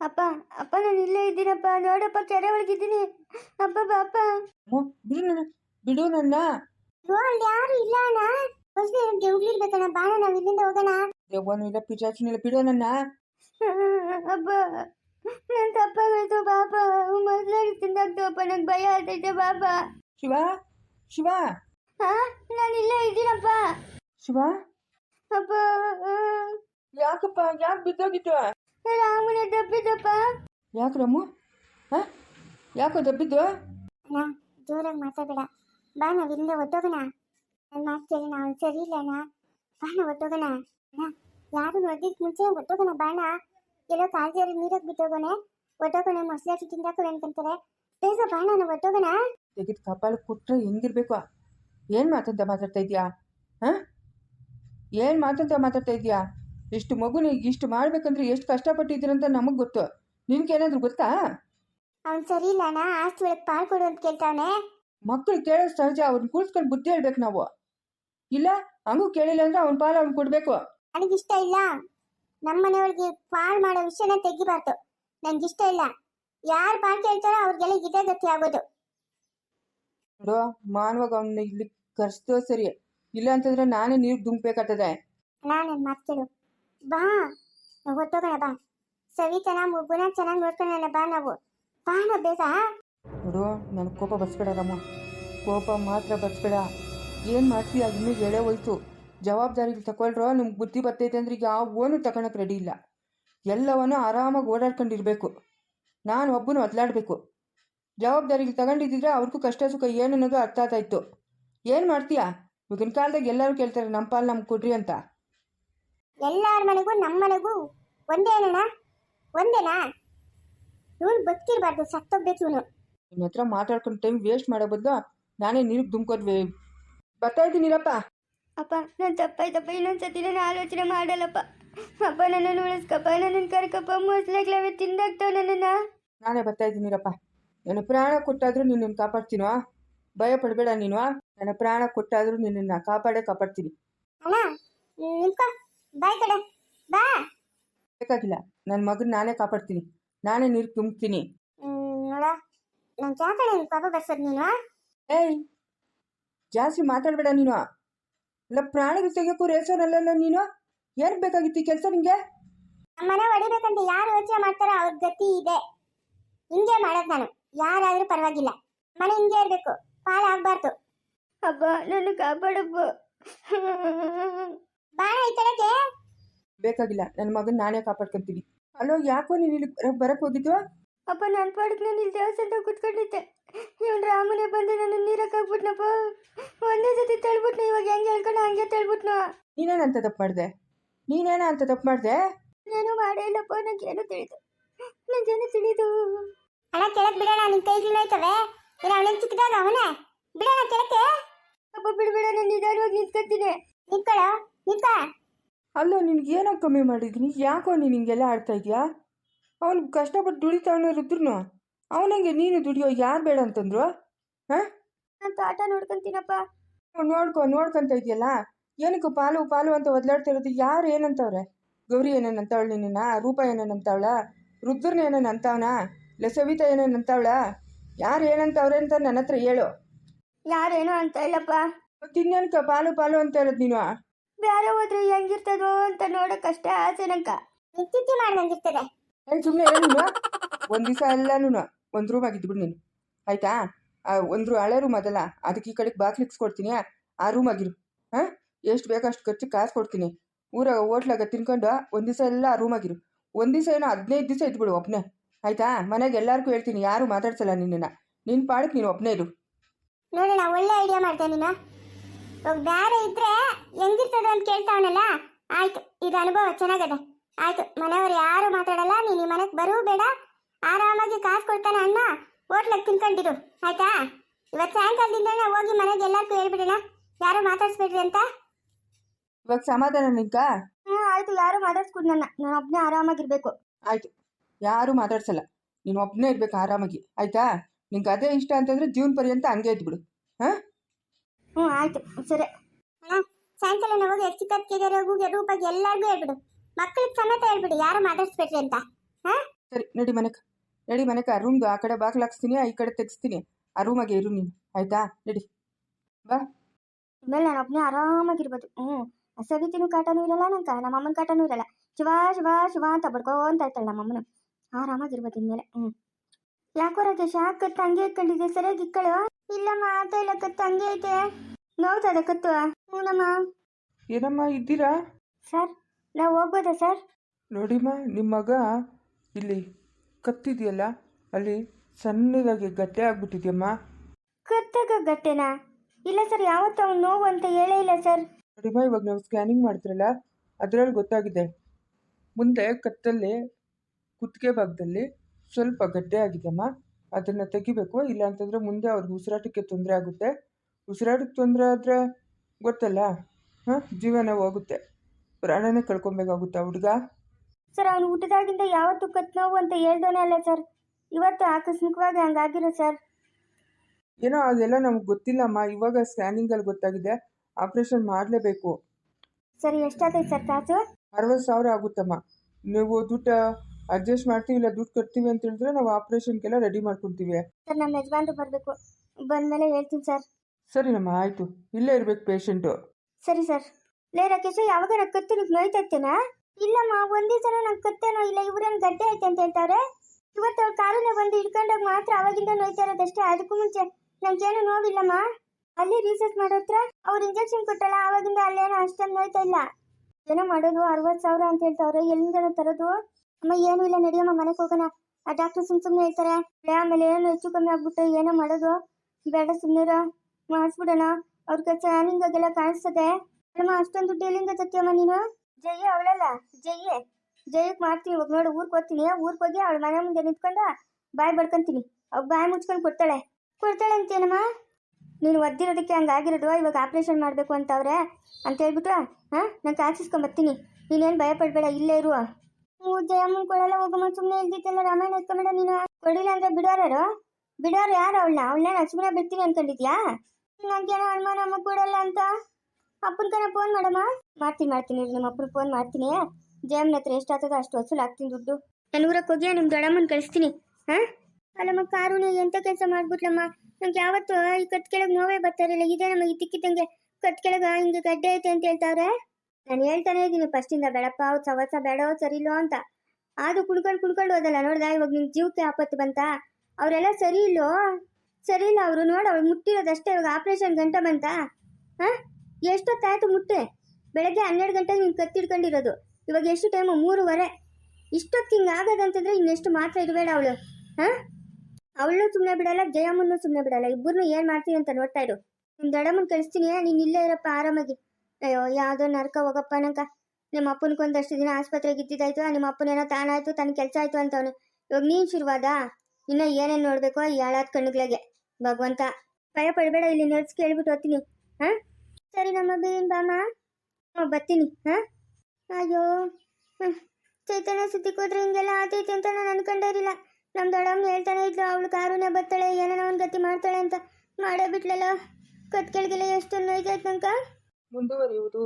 ಅಪ್ಪ ಅಪ್ಪ ನಾನು ಇಲ್ಲೇ ಇದ್ದೀನಪ್ಪ ನೋಡಪ್ಪ ಕೆರೆ ಒಳಗಿದ್ದೀನಿ ಅಪ್ಪ ಬಾಪ ಅಮ್ಮ ಬಿಡು ನನ್ನ ಬಿಡು ನನ್ನ ಓ ಅಲ್ಲಿ ಯಾರು ಇಲ್ಲ ಅಣ್ಣ ಹೊಸ ಗೆವ್ಲಿರ್ಬೇಕಣ್ಣ ಬಾಣ ನಾವು ಇಲ್ಲಿಂದ ಹೋಗೋಣ ದೆವ್ವನು ಇಲ್ಲ ಪಿಚಾಚನು ಇಲ್ಲ ಬಿಡು ನನ್ನ ಅಪ್ಪ ನನ್ನ ತಪ್ಪಾಗೋಯ್ತು ಬಾಪ ಮೊದಲಾಗಿ ತಿಂದಾಗ್ತವಪ್ಪ ನಂಗೆ ಭಯ ಆಗ್ತೈತೆ ಬಾಪ ಶಿವ ಶಿವ ಹಾ ನಾನು ಇಲ್ಲೇ ಇದ್ದೀನಪ್ಪ ಶಿವ ಅಪ್ಪ ಯಾಕಪ್ಪ ಯಾಕೆ ಬಿದ್ದೋಗಿತ್ತು ರಾಮನೇ ದಬ್ಬಿದಪ್ಪ ಯಾಕೆ ರಾಮು? ಹಾ? ಯಾಕೋ ದಬ್ಬಿದ್ದು? ಅಣ್ಣ ಜೋರಾಗಿ ಮಾತಾಡಬೇಡ. ಬಾ ನಾವು ಇಲ್ಲಿಂದ ಒಟ್ಟೋಗೋಣ ನನ್ನ ಮಾತು ಕೇಳಿ ನಾವು ಸರಿ ಇಲ್ಲ ಅಣ್ಣ. ಬಾ ನಾವು ಒಟ್ಟೋಗೋಣ ಅಣ್ಣ ಯಾರು ನೋಡಿದ್ ಮುಂಚೆ ಒಟ್ಟೋಗೋಣ ಬಾಣ ಎಲ್ಲೋ ಕಾಲ್ಜಾರಿ ನೀರಾಗಿ ಬಿಟ್ಟೋಗೋಣ ಒತ್ತೋಗೋಣ ಮೊಸಳೆ ತಿಂದಾಕೋಣ ಅಂತಂತಾರೆ ಬೇಗ ಬಾಣ ನಾವು ಒಟ್ಟೋಗೋಣ ತೆಗೆದು ಕಪಾಳು ಕೊಟ್ಟರೆ ಹೆಂಗಿರ್ಬೇಕು? ಏನು ಮಾತಂತ ಮಾತಾಡ್ತಾ ಇದೆಯಾ? ಹಾಂ? ಏನು ಮಾತಂತ ಮಾತಾಡ್ತಾ ಇದೀಯಾ? ಇಷ್ಟು ಮಗುನ ಇಷ್ಟು ಮಾಡ್ಬೇಕಂದ್ರೆ ಎಷ್ಟು ಕಷ್ಟಪಟ್ಟಿದ್ದೀರಂತ ನಮಗೆ ಗೊತ್ತು. ನಿನ್ಗೇನಾದ್ರೂ ಗೊತ್ತಾ? ಅವ್ನು ಸರಿ ಇಲ್ಲ ಅಣ್ಣ ಆಸ್ತಿ ಒಳಗೆ ಪಾಲ್ ಕೊಡು ಅಂತ ಕೇಳ್ತಾವನೆ. ಮಕ್ಕಳು ಕೇಳೋ ಸಹಜ ಅವ್ರನ್ನ ಕೂರಿಸ್ಕೊಂಡು ಬುದ್ಧಿ ಹೇಳ್ಬೇಕು ನಾವು. ಇಲ್ಲ ಹಂಗೂ ಕೇಳಿಲ್ಲ ಅಂದ್ರೆ ಅವ್ನ ಪಾಲು ಅವ್ನು ಕೊಡಬೇಕು. ನನಗಿಷ್ಟ ಇಲ್ಲ. ನಮ್ಮ ಮನೆಯವ್ರಿಗೆ ಪಾಲ್ ಮಾಡೋ ವಿಷಯನ ತೆಗಿಬಾರ್ದು. ಇಷ್ಟ ಇಲ್ಲ. ಯಾರು ಪಾಲ್ ಕೇಳ್ತಾರೋ ಅವ್ರಿಗೆಲ್ಲ ಇದೇ ಗತಿ ಆಗೋದು. ನೋಡು ಮಾನವಾಗ ಅವ್ನ ಇಲ್ಲಿ ಕರೆಸ್ತೋ ಸರಿ. ಇಲ್ಲ ಅಂತಂದ್ರೆ ನಾನೇ ನೀರು ದುಂಕ್ಬೇಕಾಗ್ತದೆ ಅಣ್ಣ ನನ್ನ ಮಾತು ಕೇಳು. ಬಾ. ಹೊತ್ತೋಗೋಣ ಬಾ. ಚೆನ್ನಾಗಿ ಮುಗ್ಗುನ ಚೆನ್ನಾಗಿ ನೋಡ್ಕೊಳ್ಳೋಣ ಬಾ ನಾವು. ಬಾ ನಾವು ಬೇಗ. ನೋಡು ನನ್ನ ಕೋಪ ಬರ್ಸ್ಬೇಡ ರಮ್ಮ ಕೋಪ ಮಾತ್ರ ಬರ್ಸ್ಬೇಡ. ಏನು ಮಾಡ್ತೀಯ? ಇನ್ನೂ ಎಳೆ ಹೋಯ್ತು. ಜವಾಬ್ದಾರಿಗಳು ತಗೊಳ್ರೋ ನಿಮ್ಗೆ ಬುದ್ಧಿ ಬರ್ತೈತೆ ಅಂದ್ರೆ ಯಾವನು ತಗೊಳಕ್ಕೆ ರೆಡಿ ಇಲ್ಲ. ಎಲ್ಲವನ್ನೂ ಆರಾಮಾಗಿ ಓಡಾಡ್ಕೊಂಡಿರ್ಬೇಕು. ನಾನು ಒಬ್ಬನು ಒದ್ಲಾಡಬೇಕು ಜವಾಬ್ದಾರಿಗಳು ತಗೊಂಡಿದ್ದಿದ್ರೆ ಅವ್ರಿಗೂ ಕಷ್ಟ ಸುಖ ಏನು ಅನ್ನೋದು ಅರ್ಥ ಆಯ್ತಾಯಿತ್ತು ಏನು ಮಾಡ್ತೀಯಾ? ಇವಾಗಿನ ಕಾಲದಾಗ ಎಲ್ಲರೂ ಕೇಳ್ತಾರೆ ನಮ್ಮ ಪಾಲು ನಮ್ಗೆ ಕೊಡ್ರಿ ಅಂತ. ಎಲ್ಲಾರ ಮನೆಗೂ ನಮ್ಮ ಮನೆಗೂ ಒಂದೇನಣ್ಣ ಒಂದೇನಾ? ಇವನು ಬದುಕಿರ್ಬಾರ್ದು ಸತ್ತೋಗ್ಬೇಕು ಇವನು. ನಿನ್ನ ಹತ್ರ ಮಾತಾಡ್ಕೊಂಡು ಟೈಮ್ ವೇಸ್ಟ್ ಮಾಡೋ ಬದಲು ನಾನೇ ನೀರಿಗೆ ದುಮ್ಕೋದ್ವಿ ಬರ್ತಾ ಇದ್ದೀನಿರಪ್ಪ ಅಪ್ಪ ನಾನು ತಪ್ಪಾಯ್ತಪ್ಪ ಇನ್ನೊಂದ್ಸತಿ ನಾನು ಆಲೋಚನೆ ಮಾಡಲ್ಲಪ್ಪ. ಅಪ್ಪ ನನ್ನನ್ನು ಉಳಿಸ್ಕಪ್ಪ ನನ್ನನ್ನು ಕರ್ಕಪ್ಪ ಮೊಸ್ಲಾಗ್ಲವೆ ತಿಂದಾಗ್ತಾವ ನನ್ನನ್ನು. ನಾನೇ ಬರ್ತಾ ಇದ್ದೀನಿರಪ್ಪ ನನ್ನ ಪ್ರಾಣ ಕೊಟ್ಟಾದರೂ ನಿನ್ನನ್ನು ಕಾಪಾಡ್ತೀನೋ? ಭಯ ಪಡಬೇಡ ನೀನು. ನನ್ನ ಪ್ರಾಣ ಕೊಟ್ಟಾದರೂ ನಿನ್ನನ್ನು ಕಾಪಾಡೇ ಕಾಪಾಡ್ತೀನಿ. ಅಣ್ಣ ನಿಂತ್ಕೊ. ಬಾಯ್ ಕಡೆ ಬಾ. ಬೇಕಾಗಿಲ್ಲ ನನ್ನ ಮಗನ ನಾನೇ ಕಾಪಾಡ್ತೀನಿ. ನಾನೇ ನೀರು ತುಂಬ್ತೀನಿ. ನೋಡ ನಾನು ಜಾಕಡೆ ಪಾಪ ಬರ್ಸೋದು ನೀನು ಏಯ್ ಜಾಸ್ತಿ ಮಾತಾಡಬೇಡ ನೀನು. ಇಲ್ಲ ಪ್ರಾಣಿಗಳು ತೆಗಿಯೋಕ್ಕೂ ರೇಸೋನಲ್ಲ ನೀನು? ಏನು ಬೇಕಾಗಿತ್ತು ಈ ಕೆಲಸ ನಿಂಗೆ? ನಮ್ಮ ಮನೆ ಹೊಡಿಬೇಕಂತ ಯಾರು ಯೋಚನೆ ಮಾಡ್ತಾರೋ ಅವ್ರ ಗತಿ ಇದೆ. ಹಿಂಗೆ ಮಾಡೋದು ನಾನು ಯಾರಾದ್ರೂ ಪರವಾಗಿಲ್ಲ. ಮನೆ ಹಿಂಗೆ ಇರಬೇಕು ಪಾಲಾಗಬಾರ್ದು ಅಬ್ಬ ನನ್ನ ಕಾಪಾಡಪ್ಪ. ಬಾಣ ಈ ಕಡೆಗೆ ಬೇಕಾಗಿಲ್ಲ ನನ್ನ ಮಗನ ನಾನೇ ಕಾಪಾಡ್ಕೊಂತೀನಿ. ಅಲ್ಲೋ ಯಾಕೋ ನೀನು ಇಲ್ಲಿ ಬರಕ್ಕೆ ಹೋಗಿದ್ವಾ ಅಪ್ಪ ನಾನು ಪಾಡಕ್ ನಾನು ಇಲ್ಲಿ ದೇವಸ್ಥಾನದಾಗ ಕುತ್ಕೊಂಡಿದ್ದೆ. ಇವನ್ ರಾಮನೇ ಬಂದು ನನ್ನ ನೀರಕ್ಕೆ ಹಾಕ್ಬಿಟ್ನಪ್ಪ ಒಂದೇ ಸತಿ ತಳ್ಬಿಟ್ನ ಇವಾಗ ಹೆಂಗೆ ಹೇಳ್ಕೊಂಡು ಹಂಗೆ ತಳ್ಬಿಟ್ನ? ನೀನೇನು ಅಂತ ತಪ್ಪು ಮಾಡಿದೆ? ನೀನೇನ ಅಂತ ತಪ್ಪು ಮಾಡ್ದೆ? ನಾನು ಮಾಡೇ ಇಲ್ಲಪ್ಪ ನಂಗೇನು ತಿಳಿದು. ನಂಗೇನು ತಿಳಿದು. ಅಣ್ಣ ಕೆಳಕ್ ಬಿಡೋಣ ನಿನ್ ಕೈಗಳು ಹೋಯ್ತವೆ ಇಲ್ಲ ಅವನೇನ್ ಚಿಕ್ಕದಾಗ ಅವನೇ? ಬಿಡೋಣ ಕೆಳಕ್ಕೆ? ಅಪ್ಪ ಬಿಡ್ಬೇಡ ನಾನು ನಿಧಾನವಾಗಿ ನಿಂತ್ಕೊತೀನಿ. ನಿಂತ್ಕೊಳ್ಳೋ? ನಿಂತ್ಕ ಅಲ್ಲ ಏನೋ ಕಮ್ಮಿ ಮಾಡಿದ್ದೀನಿ ಯಾಕೋ ನೀನು ಹಿಂಗೆಲ್ಲ ಆಡ್ತಾ ಇದೆಯಾ? ಅವನು ಕಷ್ಟಪಟ್ಟು ದುಡಿತಾವನ ರುದ್ರನು ಅವನಿಗೆ ನೀನು ದುಡಿಯೋ ಯಾರು ಬೇಡ ಅಂತಂದ್ರು? ಹಾಂ? ನಾನು ತೋಟ ನೋಡ್ಕೊಂತೀನಪ್ಪ. ನೋಡ್ಕೊ ನೋಡ್ಕೊಂತ ಇದೆಯಲ್ಲ? ಏನಕ್ಕೆ ಪಾಲು ಪಾಲು ಅಂತ ಒದ್ಲಾಡ್ತಾ ಇರೋದು ಯಾರು ಏನಂತವ್ರೆ? ಗೌರಿ ಏನೇನಂತವಳು ನಿನ್ನ ರೂಪ ಏನೇನಂತವಳ ರುದ್ರನ ಏನೇನಂತವನ ಇಲ್ಲ ಸವಿತಾ ಏನೇನಂತವಳ ಯಾರು ಏನಂತವ್ರೆ ಅಂತ ನನ್ನ ಹತ್ರ ಹೇಳು. ಯಾರೇನೋ ಅಂತ ಇಲ್ಲಪ್ಪ. ಮತ್ತಿನ್ನೇನಕ್ಕೆ ಪಾಲು ಪಾಲು ಅಂತ ಹೇಳೋದು ನೀನು? ಬೇರೆ ಹೋದ್ರೆ ಹೆಂಗಿರ್ತದೋ ಅಂತ ನೋಡಕ್ ಅಷ್ಟೇ ಆಸೆ ನಂಕ ನಿತ್ಯ ಮಾಡ್ದಂಗಿರ್ತದೆ ಹೇಳಿ ಸುಮ್ಮನೆ ಹೇಳು ನೀನು ಒಂದು ದಿವಸ ಎಲ್ಲನೂ ಒಂದು ರೂಮ್ ಆಗಿದ್ದು ಬಿಡು ನೀನು. ಆಯಿತಾ? ಒಂದು ರೂ ಹಳೆ ರೂಮ್ ಅದಲ್ಲ. ಅದಕ್ಕೆ ಈ ಕಡೆಗೆ ಬಾಕ್ಲಿಕ್ಸ್ ಕೊಡ್ತೀನಿ. ಆ ರೂಮ್ ಆಗಿರು. ಹಾಂ? ಎಷ್ಟು ಬೇಕೋ ಅಷ್ಟು ಖರ್ಚು ಕಾಸು ಕೊಡ್ತೀನಿ. ಊರಾಗ ಹೋಟ್ಲಾಗ ತಿನ್ಕೊಂಡು ಒಂದು ದಿವಸ ಎಲ್ಲ ಆ ರೂಮ್ ಆಗಿರು. ಒಂದು ದಿವಸ ಏನೋ ಹದಿನೈದು ದಿವಸ ಇದ್ಬಿಡು ಒಬ್ಬನೇ ಆಯ್ತಾ? ಮನೆಗೆ ಎಲ್ಲರಿಗೂ ಹೇಳ್ತೀನಿ ಯಾರು ಮಾತಾಡ್ಸಲ್ಲ ನಿನ್ನನ್ನು. ನಿನ್ನ ಪಾಡಕ್ಕೆ ನೀನು ಒಬ್ಬನೇ ಇರು. ನೋಡೋಣ ಒಳ್ಳೆ ಐಡಿಯಾ ಮಾಡ್ತೇನೆ ನೀನು. ಇವಾಗ ಬೇರೆ ಇದ್ರೆ ಹೆಂಗಿರ್ತದೆ ಅಂತ ಕೇಳ್ತಾವನಲ್ಲ? ಆಯ್ತು ಇದು ಅನುಭವ ಚೆನ್ನಾಗದೆ. ಆಯ್ತು ಮನೆಯವ್ರು ಯಾರು ಮಾತಾಡಲ್ಲ ನೀನು ಈ ಮನೆಗೆ ಬರೂ ಬೇಡ. ಆರಾಮಾಗಿ ಕಾಸು ಕೊಡ್ತಾನೆ ಅಣ್ಣ. ಹೋಟ್ಲಾಗ ತಿನ್ಕೊಂಡಿರು. ಆಯ್ತಾ? ಇವತ್ತು ಸಾಯಂಕಾಲದಿಂದನೇ ಹೋಗಿ ಮನೆಗೆ ಎಲ್ಲರಿಗೂ ಹೇಳ್ಬಿಡೋಣ. ಯಾರು ಮಾತಾಡ್ಸ್ಬೇಡ್ರಿ ಅಂತ? ಇವಾಗ ಸಮಾಧಾನ ನಿಂಕ? ಹ್ಞೂ ಆಯ್ತು ಯಾರು ಮಾತಾಡ್ಸ್ಕೊಡ್ ನನ್ನ. ನಾನು ಒಬ್ಬನೇ ಆರಾಮಾಗಿರ್ಬೇಕು. ಆಯ್ತು ಯಾರು ಮಾತಾಡ್ಸಲ್ಲ. ನೀನು ಒಬ್ಬನೇ ಇರ್ಬೇಕು ಆರಾಮಾಗಿ. ಆಯ್ತಾ? ನಿಂಗೆ ಅದೇ ಇಷ್ಟ ಅಂತಂದ್ರೆ ಜೀವನ ಪರ್ಯಂತ ಹಂಗೆ ಇದ್ಬಿಡು. ಹಾಂ? ಹ್ಞೂ ಆಯ್ತು. ಸರಿ. ಅಣ್ಣ ಸಾಯಂಕಾಲ ನಾವು ಹೋಗಿ ಚಿಕ್ಕತ್ತಿಗೆ ರಘುಗೆ ರೂಪಾಗಿ ಎಲ್ಲರಿಗೂ ಹೇಳ್ಬಿಡು. ಮಕ್ಕಳಿಗೆ ಸಮೇತ ಹೇಳ್ಬಿಡು ಯಾರು ಮಾತಾಡ್ಸ್ಬೇಡ್ರಿ ಅಂತ. ಹಾಂ? ಸರಿ ನಡಿ ಮನೆಗೆ. ನಡಿ ಮನೆಗೆ ಆ ರೂಮ್ದು ಆ ಕಡೆ ಬಾಗಿಲು ಹಾಕ್ಸ್ತೀನಿ ಈ ಕಡೆ ತೆಗಿಸ್ತೀನಿ. ಆ ರೂಮಾಗೆ ಇರು ನೀನು ಆಯಿತಾ? ನಡಿ. ಬಾ. ಇನ್ಮೇಲೆ ನಾನು ಒಬ್ಬನೇ ಆರಾಮಾಗಿರ್ಬೋದು. ಹ್ಞೂ. ಸವಿತಿನೂ ಕಾಟನೂ ಇರಲ್ಲ ನಂಗೆ ನಮ್ಮ ಅಮ್ಮನ ಕಾಟನೂ ಇರಲ್ಲ. ಶಿವ ಶಿವ ಶಿವ ಅಂತ ಬಡ್ಕೊಂತ ಇರ್ತಾಳೆ ನಮ್ಮ ಅಮ್ಮನು ಆರಾಮಾಗಿರ್ಬೋದು ಇನ್ಮೇಲೆ. ಹ್ಞೂ. ಯಾಕೋ ರಾಕೇಶ ಕತ್ತು ಹಂಗೆ ಇಟ್ಕೊಂಡಿದ್ದೆ? ಸರಿಯಾಗಿ ಇಕ್ಕಳು ಇಲ್ಲಮ್ಮ ಆತ ಇಲ್ಲ ಕತ್ತು ಹಂಗೆ ಐತೆ. ನೋವ್ತದೆ ಕತ್ತು? ಹ್ಞೂನಮ್ಮ. ಏನಮ್ಮ ಇದ್ದೀರಾ? ಸರ್ ನಾವು ಹೋಗ್ಬೋದಾ ಸರ್? ನೋಡಿಮ್ಮ ನಿಮ್ಮ ಮಗ ಇಲ್ಲಿ ಕತ್ತಿದೆಯಲ್ಲ ಅಲ್ಲಿ ಸಣ್ಣದಾಗಿ ಗಟ್ಟೆ ಆಗ್ಬಿಟ್ಟಿದ್ಯಮ್ಮ. ಕತ್ತಾಗ ಗಟ್ಟೆನಾ? ಇಲ್ಲ ಸರ್ ಯಾವತ್ತೂ ಅವ್ನು ನೋವು ಅಂತ ಹೇಳೇ ಇಲ್ಲ ಸರ್. ನೋಡಿಮ್ಮ ಇವಾಗ ನಾವು ಸ್ಕ್ಯಾನಿಂಗ್ ಮಾಡ್ತಿರಲ್ಲ ಅದರಲ್ಲಿ ಗೊತ್ತಾಗಿದೆ. ಮುಂದೆ ಕತ್ತಲ್ಲಿ ಕುತ್ತಿಗೆ ಭಾಗದಲ್ಲಿ ಸ್ವಲ್ಪ ಗಡ್ಡೆ ಆಗಿದೆಯಮ್ಮ ಅದನ್ನು ತೆಗಿಬೇಕು. ಇಲ್ಲ ಅಂತಂದರೆ ಮುಂದೆ ಅವ್ರಿಗೆ ಉಸಿರಾಟಕ್ಕೆ ತೊಂದರೆ ಆಗುತ್ತೆ. ಉಸಿರಾಟಕ್ಕೆ ತೊಂದರೆ ಆದರೆ ಗೊತ್ತಲ್ಲ? ಹಾಂ? ಜೀವನ ಹೋಗುತ್ತೆ. ಪ್ರಾಣನೇ ಕಳ್ಕೊಬೇಕಾಗುತ್ತೆ ಹುಡುಗ. ಸರ್ ಅವನು ಹುಟ್ಟಿದಾಗಿಂದ ಯಾವತ್ತೂ ಕತ್ ನೋವು ಅಂತ ಹೇಳ್ದೋನೇ ಅಲ್ಲ ಸರ್. ಇವತ್ತು ಆಕಸ್ಮಿಕವಾಗಿ ಹಂಗಾಗಿರೋ ಸರ್. ಏನೋ ಅದೆಲ್ಲ ನಮ್ಗೆ ಗೊತ್ತಿಲ್ಲಮ್ಮ. ಇವಾಗ ಸ್ಕ್ಯಾನಿಂಗಲ್ಲಿ ಗೊತ್ತಾಗಿದೆ. ಆಪ್ರೇಷನ್ ಮಾಡಲೇಬೇಕು. ಸರಿ ಎಷ್ಟಾಗೈತೆ ಸರ್ ಕಾಸು? ಅರವತ್ತು ಸಾವಿರ ಆಗುತ್ತಮ್ಮ. ನೀವು ದುಡ್ಡು ಅಡ್ಜಸ್ಟ್ ಮಾಡ್ತೀವಿ ಇಲ್ಲ ದುಡ್ಡು ಕಟ್ತೀವಿ ಅಂತ ಹೇಳಿದ್ರೆ ನಾವು ಆಪ್ರೇಷನ್ಗೆಲ್ಲ ರೆಡಿ ಮಾಡ್ಕೊತೀವಿ. ಸರ್ ನಮ್ಮ ಯಜಮಾನ್ರು ಬರಬೇಕು. ಬಂದಮೇಲೆ ಹೇಳ್ತೀನಿ ಸರ್. ಸರಿನಮ್ಮ ಆಯಿತು. ಇಲ್ಲೇ ಇರ್ಬೇಕು ಪೇಷಂಟು ಸರಿ ಸರ್. ಲೇ ರಾಕೇಶ ಯಾವಾಗ ನಾನು ಕತ್ತು ನಿಮ್ಗೆ ನೋಯ್ತಾ ಇರ್ತೇನಾ ಇಲ್ಲಮ್ಮ ಒಂದೇ ಸಲ ನಂಗೆ ಕತ್ತೇನೋ ಇಲ್ಲ ಇವ್ರೇನು ಗಡ್ಡೆ ಐತೆ ಅಂತ ಹೇಳ್ತಾರೆ ಇವತ್ತು ಅವ್ರ ಕಾಲನ್ನ ಬಂದು ಹಿಡ್ಕೊಂಡಾಗ ಮಾತ್ರ ಅವಾಗಿಂದ ನೋಯ್ತಾ ಇರೋದಷ್ಟೇ. ಅದಕ್ಕೂ ಮುಂಚೆ ನಂಗೇನು ನೋವಿಲ್ಲಮ್ಮ? ಅಲ್ಲಿ ರಿಸರ್ಚ್ ಮಾಡೋ ಹತ್ರ ಅವ್ರು ಇಂಜೆಕ್ಷನ್ ಕೊಟ್ಟಲ್ಲ ಅವಾಗಿಂದ ಅಲ್ಲೇನೋ ಅಷ್ಟೊಂದು ನೋಯ್ತಾ ಇಲ್ಲ. ಏನೋ ಮಾಡೋದು ಅರವತ್ತು ಸಾವಿರ ಅಂತ ಹೇಳ್ತಾವ್ರೆ. ಎಲ್ಲಿಂದ ತರೋದು? ಅಮ್ಮ, ಏನು ಇಲ್ಲ ನಡಿಯಮ್ಮ ಮನೆಗೆ ಹೋಗೋಣ. ಆ ಡಾಕ್ಟರ್ ಸುಮ್ ಸುಮ್ಮನೆ ಹೇಳ್ತಾರೆ ಆಮೇಲೆ ಏನು ಹೆಚ್ಚು ಕಮ್ಮಿ ಆಗ್ಬಿಟ್ಟು ಏನೋ ಮಾಡೋದು ಬೇಡ ಸುಮ್ಮನೆ ಮಾಡಿಸ್ಬಿಡೋಣ. ಅವ್ರಿಗೆ ಸ್ಕ್ಯಾನಿಂಗ್ ಆಗೆಲ್ಲ ಕಾಣಿಸ್ತದೆ. ಅಲ್ಲಮ್ಮ ಅಷ್ಟೊಂದು ದುಡ್ಡು ಎಲ್ಲಿಂದ ತತ್ತಿಯಮ್ಮ ನೀನು? ಜಯ್ಯ ಅವಳಲ್ಲ ಜಯ್ಯೆ ಜಯಕ್ಕೆ ಮಾಡ್ತೀನಿ ಇವಾಗ ನೋಡು, ಊರಿಗೆ ಹೋಗ್ತೀನಿ. ಊರಿಗೆ ಹೋಗಿ ಅವಳ ಮನೆ ಮುಂದೆ ನಿಂತ್ಕೊಂಡು ಬಾಯಿ ಬಡ್ಕೊಂತೀನಿ. ಅವ್ಳು ಬಾಯಿ ಮುಚ್ಕೊಂಡು ಕೊಡ್ತಾಳೆ. ಕೊಡ್ತಾಳೆ ಅಂತೇನಮ್ಮ? ನೀನು ಒದ್ದಿರೋದಕ್ಕೆ ಹಂಗಾಗಿರೋದು ಇವಾಗ ಆಪ್ರೇಷನ್ ಮಾಡಬೇಕು ಅಂತವ್ರೆ. ಅಂತ ಹೇಳ್ಬಿಟ್ಟು ಹಾಂ, ನಾನು ಕಾಸಿಸ್ಕೊಂಬರ್ತೀನಿ ನೀನೇನು ಭಯ ಪಡಬೇಡ ಇಲ್ಲೇ ಇರುವ ಜಯಮ್ಮನ್ ಕೊಡಲ್ಲ ಹೋಗಮ್ಮ ಸುಮ್ಮನೆ ಇಲ್ದಿತ್ತಲ್ಲ ರಾಮಾಯಣ ಎತ್ಕೊಂಡ ನೀನು. ಕೊಡಿಲ್ಲ ಅಂದ್ರೆ ಬಿಡೋರು ಬಿಡೋರು ಯಾರು ಅವಳನ್ನ? ಅವಳನ್ನ ಸುಮ್ಮನೆ ಬಿಡ್ತೀನಿ ಅನ್ಕೊಂಡಿದ್ಯಾ? ನಂಗೇನೋ ಅನುಮಾನ, ಅಮ್ಮ ಕೊಡಲ್ಲ ಅಂತ. ಅಪ್ಪನ ಕನ ಫೋನ್ ಮಾಡಮ್ಮ. ಮಾಡ್ತೀನಿ ಮಾಡ್ತೀನಿ ನಿಮ್ಮ ಅಪ್ಪನ ಫೋನ್ ಮಾಡ್ತೀನಿ. ಜಯಮ್ಮನ ಹತ್ರ ಎಷ್ಟು ಆಗ್ತದೋ ಅಷ್ಟು ವಸೂಲು ಹಾಕ್ತೀನಿ ದುಡ್ಡು. ನಾನು ಊರಕ್ಕೆ ಹೋಗಿ ನಿಮ್ಮ ದೊಡ್ಡಮ್ಮನ ಕಳಿಸ್ತೀನಿ, ಹಾಂ? ಅಲ್ಲಮ್ಮ, ಕಾರುನ ಎಂತ ಕೆಲಸ ಮಾಡ್ಬಿಟ್ಲಮ್ಮ? ನಂಗೆ ಯಾವತ್ತು ಈ ಕತ್ ಕೆಳಗೆ ನೋವೇ ಬರ್ತಾ ಇರಲಿಲ್ಲ. ಇದೇ ನಮಗೆ ಇದ್ದಕ್ಕಿದ್ದಂಗೆ ಕತ್ ಕೆಳಗೆ ಹಿಂಗೆ ಗಡ್ಡೆ ಐತೆ ಅಂತ ಹೇಳ್ತಾವ್ರೆ? ನಾನು ಹೇಳ್ತಾನೆ ಇದ್ದೀನಿ ಫಸ್ಟಿಂದ ಬೇಡಪ್ಪ, ಅವ್ರು ಸವಸ ಬೇಡೋ ಸರಿಲ್ಲೋ ಅಂತ. ಆದ್ರೂ ಕುಡ್ಕೊಂಡು ಕುಡ್ಕೊಂಡು ಹೋದಲ್ಲ, ನೋಡ್ದಾ? ಇವಾಗ ನಿನ್ನ ಜೀವಕ್ಕೆ ಆಪತ್ತು ಬಂತ? ಅವರೆಲ್ಲ ಸರಿ ಇಲ್ಲೋ ಸರಿ ಇಲ್ಲ, ಅವರು ನೋಡು, ಅವ್ಳು ಮುಟ್ಟಿರೋದಷ್ಟೇ, ಇವಾಗ ಆಪ್ರೇಷನ್ ಗಂಟೆ ಬಂತ? ಹಾಂ? ಎಷ್ಟೊತ್ತಾಯ್ತು ಮುಟ್ಟೆ? ಬೆಳಗ್ಗೆ ಹನ್ನೆರಡು ಗಂಟೆಗೆ ನೀನು ಕತ್ತಿಡ್ಕೊಂಡಿರೋದು. ಇವಾಗ ಎಷ್ಟು ಟೈಮು ಮೂರುವರೆ. ಇಷ್ಟೊತ್ತು ಹಿಂಗೆ ಆಗೋದಂತಂದ್ರೆ ಇನ್ನೆಷ್ಟು ಮಾತ್ರ ಇರಬೇಡ ಅವಳು. ಹಾಂ? ಅವಳು ಸುಮ್ಮನೆ ಬಿಡಲ್ಲ, ಜಯಮ್ಮನ್ನು ಸುಮ್ಮನೆ ಬಿಡಲ್ಲ. ಇಬ್ಬರನ್ನು ಏನು ಮಾಡ್ತೀನಿ ಅಂತ ನೋಡ್ತಾ ಇರು. ನಿಮ್ಮ ದಡಮ್ಮನ ಕಳಿಸ್ತೀನಿ, ನೀನು ಇಲ್ಲೇ ಇರಪ್ಪ, ಆರಾಮಾಗಿ. ಅಯ್ಯೋ, ಯಾವುದೋ ನರ್ಕ ಹೋಗಪ್ಪ ನಂಕ ನಿಮ್ಮ ಅಪ್ಪನಿಗೊಂದಷ್ಟು ದಿನ ಆಸ್ಪತ್ರೆಗೆ ಇದ್ದಿದ್ದಾಯ್ತು ನಿಮ್ಮ ಅಪ್ಪನೇನೋ ತಾನಾಯ್ತು ತನ್ನ ಕೆಲಸ ಆಯ್ತು ಅಂತವನು. ಇವಾಗ ನೀನು ಶುರುವಾದ? ಇನ್ನ ಏನೇನು ನೋಡಬೇಕು ಹಾಳಾದ ಕಣ್ಣುಗಳಿಗೆ. ಭಗವಂತ. ಭಯ ಪಡಬೇಡ, ಇಲ್ಲಿ ನರ್ಸ್ ಕೇಳ್ಬಿಟ್ಟು ಹೋಗ್ತೀನಿ. ಹಾ? ಸರಿ ನಮ್ಮ ಬೇನ್ ಬಾಮ ಹ್ಞೂ ಬರ್ತೀನಿ. ಹಾಂ? ಅಯ್ಯೋ. ಚೈತನ್ಯ ಸುದ್ದಿ ಹೋದ್ರೆ ಹಿಂಗೆಲ್ಲ ಆತೈತೆ ಅಂತ ನಾನು ಅನ್ಕೊಂಡೇ ಇರಲಿಲ್ಲ. ನಮ್ಮ ದೊಡ್ಡಮ್ಮ ಹೇಳ್ತಾನೆ ಇದ್ಲು, ಅವಳು ಕಾರುನೇ ಬರ್ತಾಳೆ, ಏನೇನೋ ಒಂದು ಗತಿ ಮಾಡ್ತಾಳೆ ಅಂತ. ಮಾಡೇ ಬಿಟ್ಲಲ್ಲ? ಕತ್ ಕೆಳಗೆಲ್ಲ ಎಷ್ಟು ನೋಯ್ತಾಯ್ತು ನಂಕ ಮುಂದುವರಿಯುವುದು.